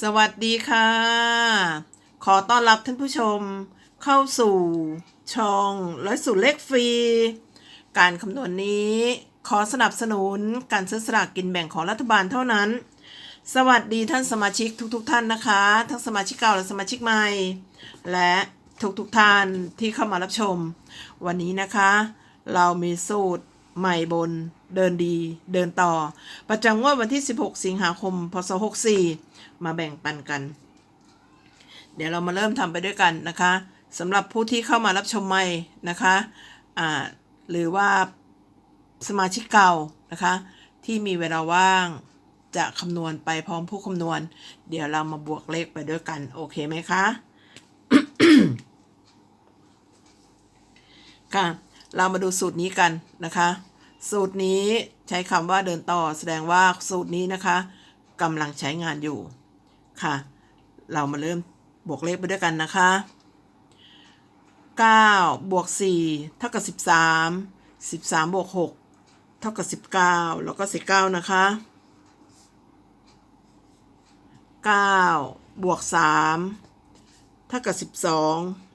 สวัสดีค่ะ ขอต้อนรับท่านผู้ชมเข้าสู่ช่องร้อยสูตรเลขฟรี การคำนวณนี้ ขอสนับสนุนการซื้อสลากกินแบ่งของรัฐบาลเท่านั้น สวัสดีท่านสมาชิกทุกๆทท่านนะคะ ทั้งสมาชิกเก่าและสมาชิกใหม่ และทุกๆทท่านที่เข้ามารับชม วันนี้นะคะ เรามีสูตร ใหม่บน เดินดี เดินต่อ ประจำงวดวันที่ 16 สิงหาคม พศ 64 มาแบ่งปันกัน เดี๋ยวเรามาเริ่มทำไปด้วยกันนะคะสำหรับผู้ที่เข้ามารับชมใหม่นะคะอ่าหรือว่าสมาชิกเก่านะคะ ที่มีเวลาว่างจะคำนวณไปพร้อมผู้คำนวณ เดี๋ยวเรามาบวกเลขไปด้วยกัน โอเคไหมคะ ค่ะ เรามาดูสูตรนี้กันนะคะ สูตรนี้ใช้คำว่าเดินต่อแสดงว่าสูตรนี้นะคะกำลังใช้งานอยู่ค่ะ เรามาเริ่มบวกเลขไปด้วยกันนะคะ 9 บวก 4 เท่ากับ 13 13 บวก 6 เท่ากับ 19 แล้วก็ใส่9นะคะ 9 บวก 3 เท่ากับ 12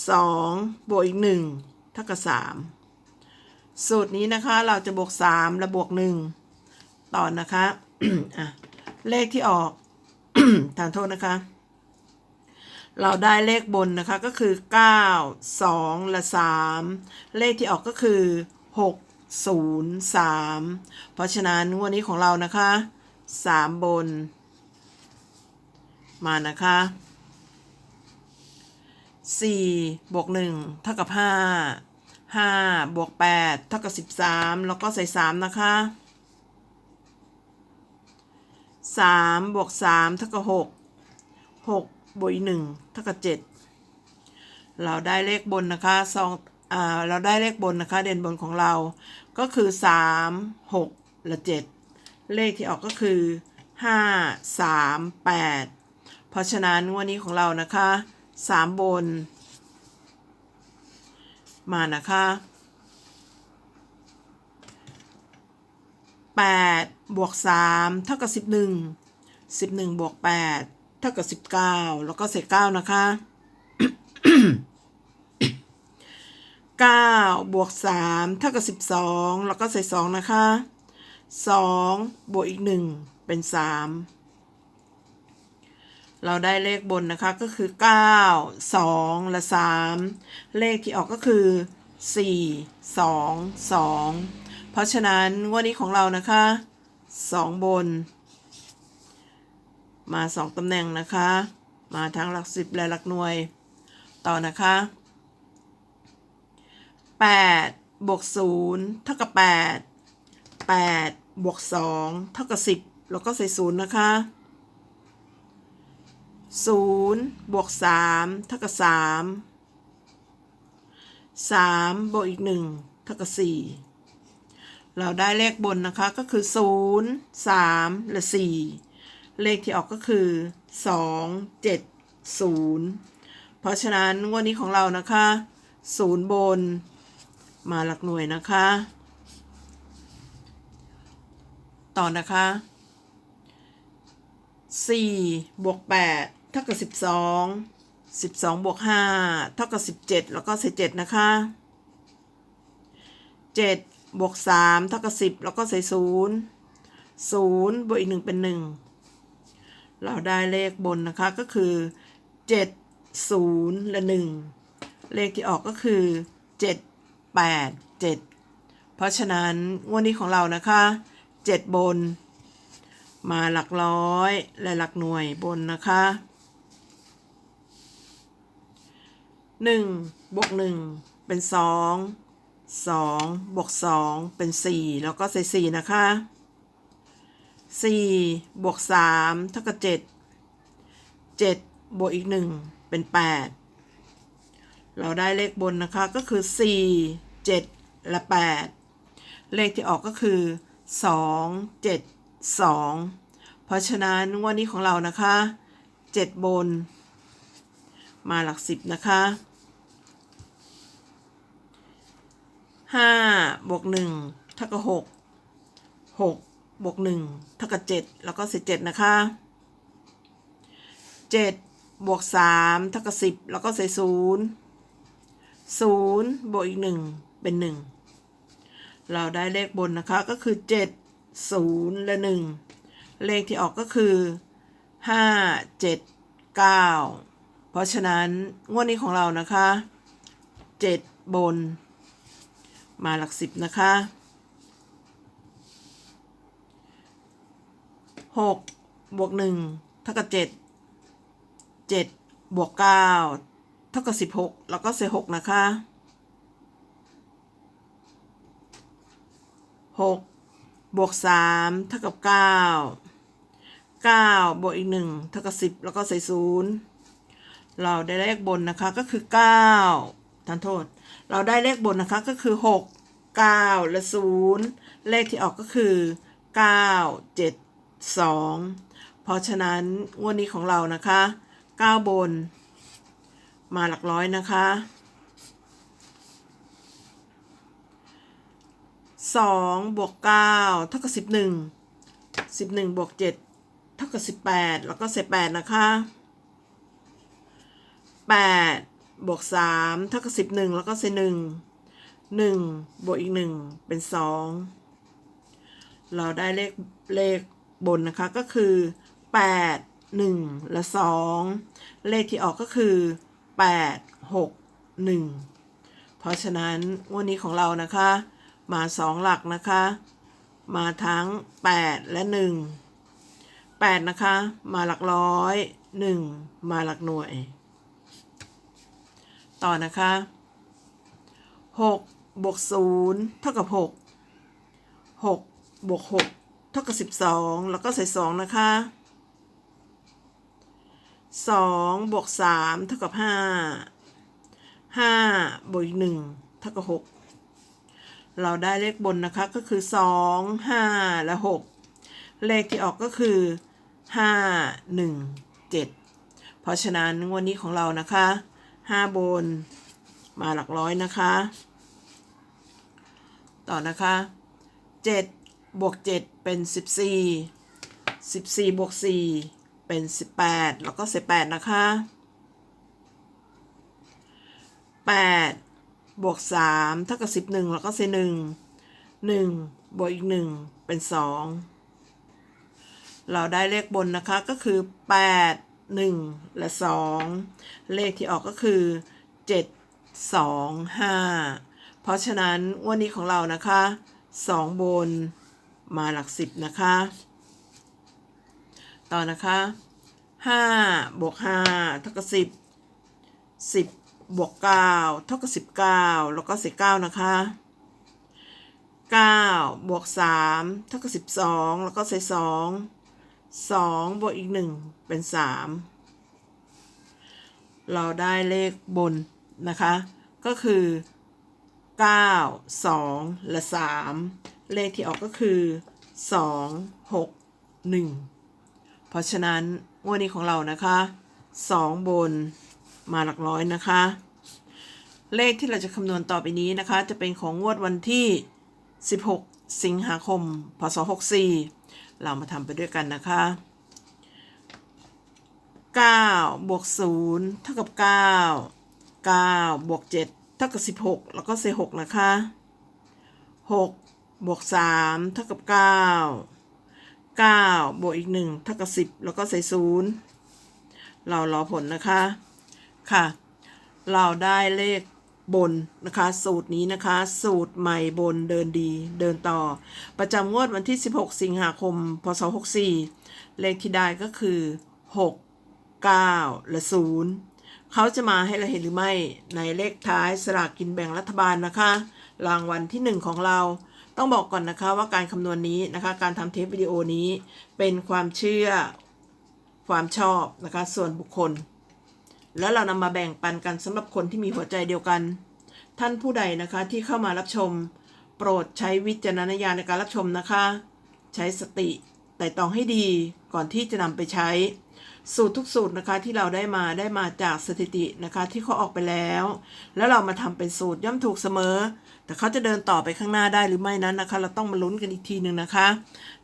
2 บวกอีก 1 เท่ากับ 3 สูตรนี้นะคะเราจะบวก 3 และบวก 1 ต่อนะคะะเลขที่ออก ทานโทษนะคะ เราได้เลขบนนะคะก็คือ 9 2 และ 3 เลขที่ออกก็คือ 6 0 3 เพราะฉะนั้นงวดนี้ของเรานะคะ 3 บน มานะคะ 4บวก1เท่ากับ 5 5บวก8เท่ากับ13 แล้วก็ใส่ 3 นะคะ3บวก3เท่ากับ6 6บวกอีก1เท่ากับ 7 เราได้เลขบนนะคะสองอ่าเราได้เลขบนนะคะ เด่นบนของเราก็คือ 3 6 และ 7 เลขที่ออกก็คือ 5 3 8 เพราะฉะนั้นวันนี้ของเรานะคะ 3บน มานะคะ8บวก3เท่ากับ 11 11บวก8เท่ากับ 19 แล้วก็เศษ9นะคะ9บวก3เท่ากับ 12 แล้วก็ใส่2นะคะ 2 บวกอีก 1 เป็น 3 เราได้เลขบนนะคะก็คือ 9 2 และ 3 เลขที่ออกก็คือ 4 2 2 เพราะฉะนั้นงวันนี้ของเรานะคะ 2 บน มา 2ตำแหน่งนะคะ มาทั้งหลักสิบและหลักหน่วย ต่อนะคะ 8 บวก 0 เท่ากับ 8 8 บวก 2 เท่ากับ 10 แล้วก็ใส่0นะคะ 0บวก3เท่ากับ3 3บวกอีก1เท่ากับ4เราได้เลขบนนะคะก็คือ 0 3 และ 4 เลขที่ออกก็คือ 2 7 0 เพราะฉะนั้นงวันนี้ของเรานะคะ 0 บน มาหลักหน่วยนะคะ ต่อนะคะ4บวก8 เท่ากับ12 12บวก5เท่ากับ17แล้วก็ใส่7นะคะ7บวก3เท่ากับ10แล้วก็ใส่0 0บวกอีก1เป็น1เราได้เลขบนนะคะก็คือ7 0และ1เลขที่ออกก็คือ7 8 7เพราะฉะนั้นงวดนี้ของเรานะคะ7บน มาหลักร้อยและหลักหน่วยบนนะคะ หนึ่งบวกหนึ่งเป็นสองสองบวกสองเป็นสี่แล้วก็ใส่สี่นะคะสี่บวกสามเท่ากับเจ็ดเจ็ดบวกอีกหนึ่งเป็นแปดเราได้เลขบนนะคะก็คือสี่เจ็ดและแปดเลขที่ออกก็คือสองเจ็ดสองเพราะฉะนั้นงวันนี้ของเรานะคะเจ็ดบนมาหลักสิบนะคะ ห้าบวกหนึ่งเท่ากับหกหกบวกหนึ่งเท่ากับเจ็ดแล้วก็เศษเจ็ดนะคะเจ็ดบวกสามเท่ากับสิบแล้วก็เศษศูนย์ศูนย์บวกอีกหนึ่งเป็นหนึ่งเราได้เลขบนนะคะก็คือเจ็ดศูนย์และหนึ่งเลขที่ออกก็คือห้าเจ็ดเก้าเพราะฉะนั้นงวดนี้ของเรานะคะเจ็ดบน มาหลักสิบนะคะหกบวกหนึ่งเท่ากับเจ็ดเจ็ดบวกเก้าเท่ากับสิบหกแล้วก็เศษหกนะคะหกบวกสามเท่ากับเก้าเก้าบวกอีกหนึ่งเท่ากับสิบแล้วก็ใส่ศูนย์เราได้เลขบนนะคะก็คือเก้า ทานโทษ เราได้เลขบนนะคะก็คือหกเก้าและศูนย์เลขที่ออกก็คือเก้าเจ็ดสองเพราะฉะนั้นงวดนี้ของเรานะคะเก้าบน มาหลักร้อยนะคะสองบวกเก้าเท่ากับสิบหนึ่งสิบหนึ่งบวกเจ็ดเท่ากับสิบแปดแล้วก็เศษแปดนะคะแปด บวกสามเท่ากับสิบหนึ่งแล้วก็เศษหนึ่งหนึ่งบวกอีกหนึ่งเป็นสองเราได้เลขเลขบนนะคะก็คือแปดหนึ่งและสองเลขที่ออกก็คือแปดหกหนึ่งเพราะฉะนั้นงวันนี้ของเรานะคะ มาสองหลักนะคะ มาทั้ง8และ1 8นะคะ มาหลักร้อย1มาหลักหน่วย ต่อนะคะ6บวก0เท่ากับ 6 6บวก6เท่ากับ 12 แล้วก็ใส่ 2 นะคะ 2บวก3เท่ากับ 5 5บวกอีก1เท่ากับ 6 เราได้เลขบนนะคะก็คือ 2 5 และ 6 เลขที่ออกก็คือ 5 1 7 เพราะฉะนั้นงวันนี้ของเรานะคะ 5บน มาหลักร้อยนะคะ ต่อนะคะ7บวก7เป็น14 14บวก4เป็น18แปดแล้วก็18นะคะ8บวกสามเท่ากับสิบหนึ่งแล้วก็เศษหนึ่งหนึ่งบวกอีกหนึ่งเป็นสองเราได้เลขบนนะคะก็คือแปด หนึ่งและสองเลขที่ออกก็คือเจ็ดสองห้าเพราะฉะนั้นงวันนี้ของเรานะคะสองบนมาหลักสิบนะคะ ต่อนะคะห้าบวกห้าเท่ากับสิบสิบบวกเก้าเท่ากับสิบเก้าแล้วก็เศษเก้านะคะเก้าบวกสามเท่ากับสิบสองแล้วก็เศษส องสองบวกอีกหนึ่งเป็นสามเราได้เลขบนนะคะ ก็คือเก้าสองและสามเลขที่ออกก็คือสองหกหนึ่งเพราะฉะนั้นงวันนี้ของเรานะคะสองบนมาหลักร้อยนะคะ เลขที่เราจะคำนวณต่อไปนี้นะคะ จะเป็นของงวดวันที่ 16 สิงหาคม พศ 64 เรามาทำไปด้วยกันนะคะ 9 บวก 0 เท่ากับ 9 9 บวก 7 เท่ากับ 16 แล้วก็เศษ6นะคะ 6 บวก 3 เท่ากับ 9 9 บวกอีก 1 เท่ากับ 10 แล้วก็ใส่0เรารอผลนะคะ ค่ะ เราได้เลข บนนะคะ สูตรนี้นะคะ สูตรใหม่บนเดินดีเดินต่อ ประจำงวดวันที่ 16 สิงหาคม พศ 64 เลขที่ได้ก็คือ 6 9 และ 0 เขาจะมาให้เราเห็นหรือไม่ในเลขท้ายสลากกินแบ่งรัฐบาลนะคะ รางวัลที่ 1 ของเราต้องบอกก่อนนะคะว่าการคำนวณนี้นะคะ การทำเทปวิดีโอนี้เป็นความเชื่อความชอบนะคะ ส่วนบุคคล แล้วเรานำมาแบ่งปันกันสำหรับคนที่มีหัวใจเดียวกัน ท่านผู้ใดนะคะที่เข้ามารับชม โปรดใช้วิจารณญาณในการรับชมนะคะ ใช้สติแต่ตองให้ดีก่อนที่จะนำไปใช้ สูตรทุกสูตรนะคะที่เราได้มาได้มาจากสถิตินะคะที่เขาออกไปแล้ว แล้วเรามาทำเป็นสูตรย่อมถูกเสมอ แต่เขาจะเดินต่อไปข้างหน้าได้หรือไม่นั้นนะคะ เราต้องมาลุ้นกันอีกทีหนึ่งนะคะ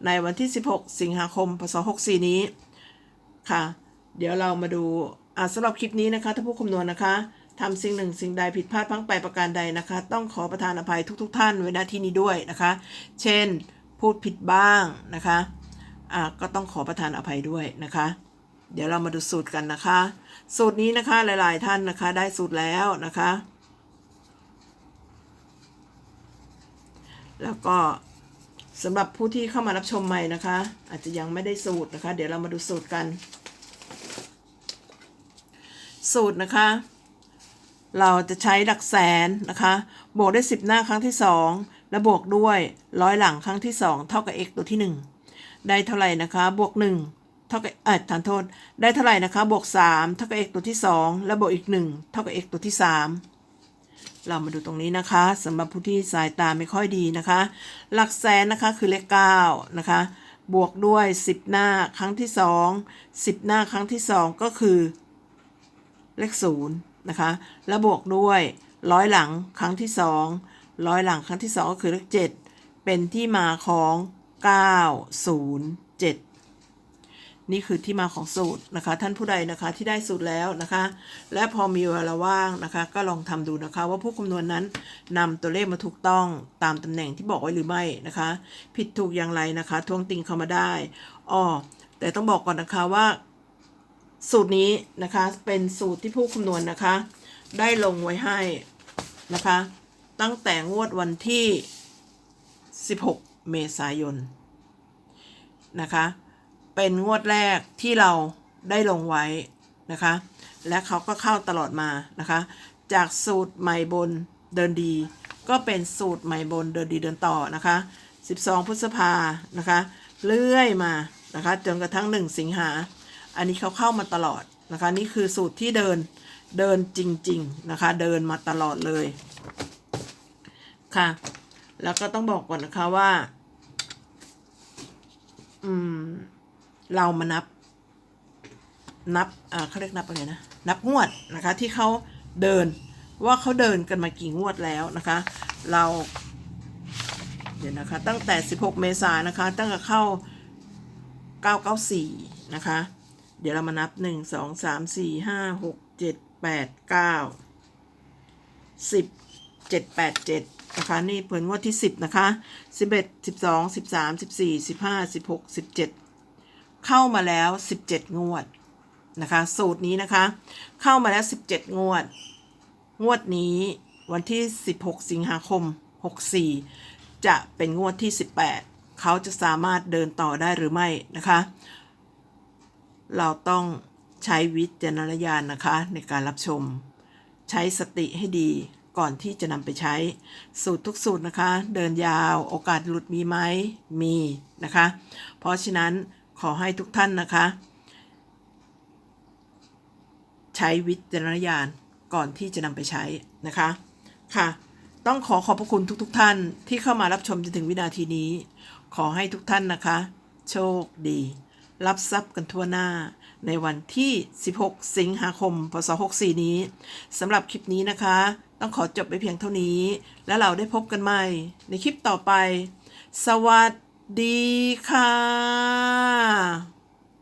ในวันที่ 16 สิงหาคมพศ64นี้ค่ะ เดี๋ยวเรามาดู สำหรับคลิปนี้นะคะถ้าผู้คำนวณนะคะทำสิ่งหนึ่งสิ่งใดผิดพลาดพังไปประการใดนะคะ ต้องขอประทานอภัยทุกๆทท่านไว้ณที่นี้ด้วยนะคะ เช่นพูดผิดบ้างนะคะอ่าก็ต้องขอประทานอภัยด้วยนะคะ เดี๋ยวเรามาดูสูตรกันนะคะ สูตรนี้นะคะหลาย ๆ ท่านนะคะได้สูตรแล้วนะคะ แล้วก็สำหรับผู้ที่เข้ามารับชมใหม่นะคะ อาจจะยังไม่ได้สูตรนะคะ เดี๋ยวเรามาดูสูตรกัน สูตรนะคะ เราจะใช้หลักแสนนะคะ บวกด้วย 10 หน้าครั้งที่ 2 และบวกด้วยร้อยหลังครั้งที่ 2 เท่ากับ x ตัวที่ 1 ได้เท่าไหร่นะคะ บวก 1 เท่ากับเออทานโทษ ได้เท่าไหร่นะคะ บวก 3 เท่ากับ x ตัวที่ 2 และบวกอีก 1 เท่ากับ x ตัวที่ 3เรามาดูตรงนี้นะคะสำหรับผู้ที่สายตาไม่ค่อยดีนะคะ หลักแสนนะคะคือเลข9นะคะ บวกด้วย 10 หน้าครั้งที่ 2 10 หน้าครั้งที่ 2 ก็คือ เลขศูนย์นะคะ แล้วบวกด้วยร้อยหลังครั้งที่สองร้อยหลังครั้งที่สองก็คือเลขเจ็ดเป็นที่มาของเก้าศูนย์เจ็ดนี่คือที่มาของสูตรนะคะ ท่านผู้ใดนะคะที่ได้สูตรแล้วนะคะ และพอมีเวลาว่างนะคะ ก็ลองทำดูนะคะ ว่าผู้คำนวณนั้นนำตัวเลขมาถูกต้องตามตำแหน่งที่บอกไว้หรือไม่นะคะ ผิดถูกอย่างไรนะคะ ทวงติงเข้ามาได้อ้อแต่ต้องบอกก่อนนะคะว่า สูตรนี้นะคะเป็นสูตรที่ผู้คำนวณนะคะ ได้ลงไว้ให้นะคะ ตั้งแต่งวดวันที่ 16 เมษายนนะคะ เป็นงวดแรกที่เราได้ลงไว้นะคะ และเขาก็เข้าตลอดมานะคะ จากสูตรใหม่บนเดินดี ก็เป็นสูตรใหม่บนเดินดีเดินต่อนะคะ 12 พฤษภานะคะ เลื่อยมานะคะ จนกระทั่ง 1 สิงหา อันนี้เขาเข้ามาตลอดนะคะ นี่คือสูตรที่เดินเดินจริง ๆ นะคะ เดินมาตลอดเลยค่ะ แล้วก็ต้องบอกก่อนนะคะว่า อืม เรามานับ นับอ่าเขาเรียกนับอะไรนะ นับงวดนะคะ ที่เขาเดินว่าเขาเดินกันมากี่งวดแล้วนะคะ เรา เดี๋ยวนะคะ ตั้งแต่ 16 เมษายนนะคะ ตั้งแต่เข้า 994 นะคะ เดี๋ยวเรามานับ1 2 3 4 5 6 7 8 9 10 7 8 7นะคะนี่เปิดงวดที่10นะคะ11 12 13 14 15 16 17เข้ามาแล้ว17งวดนะคะสูตรนี้นะคะเข้ามาแล้ว17งวด งวดนี้วันที่16สิงหาคม64จะเป็นงวดที่18เขาจะสามารถเดินต่อได้หรือไม่นะคะ เราต้องใช้วิจารณญาณนะคะในการรับชม ใช้สติให้ดีก่อนที่จะนำไปใช้ สูตรทุกสูตรนะคะ เดินยาวโอกาสหลุดมีไหมมีนะคะ เพราะฉะนั้นขอให้ทุกท่านนะคะ ใช้วิจารณญาณก่อนที่จะนำไปใช้นะคะค่ะ ต้องขอขอบพระคุณทุกๆทท่านที่เข้ามารับชมจนถึงวินาทีนี้ ขอให้ทุกท่านนะคะ โชคดี รับทรัพย์กันทั่วหน้า ในวันที่ 16 สิงหาคม พศ 64 นี้สำหรับคลิปนี้นะคะ ต้องขอจบไปเพียงเท่านี้ แล้วเราได้พบกันใหม่ ในคลิปต่อไป สวัสดีค่ะ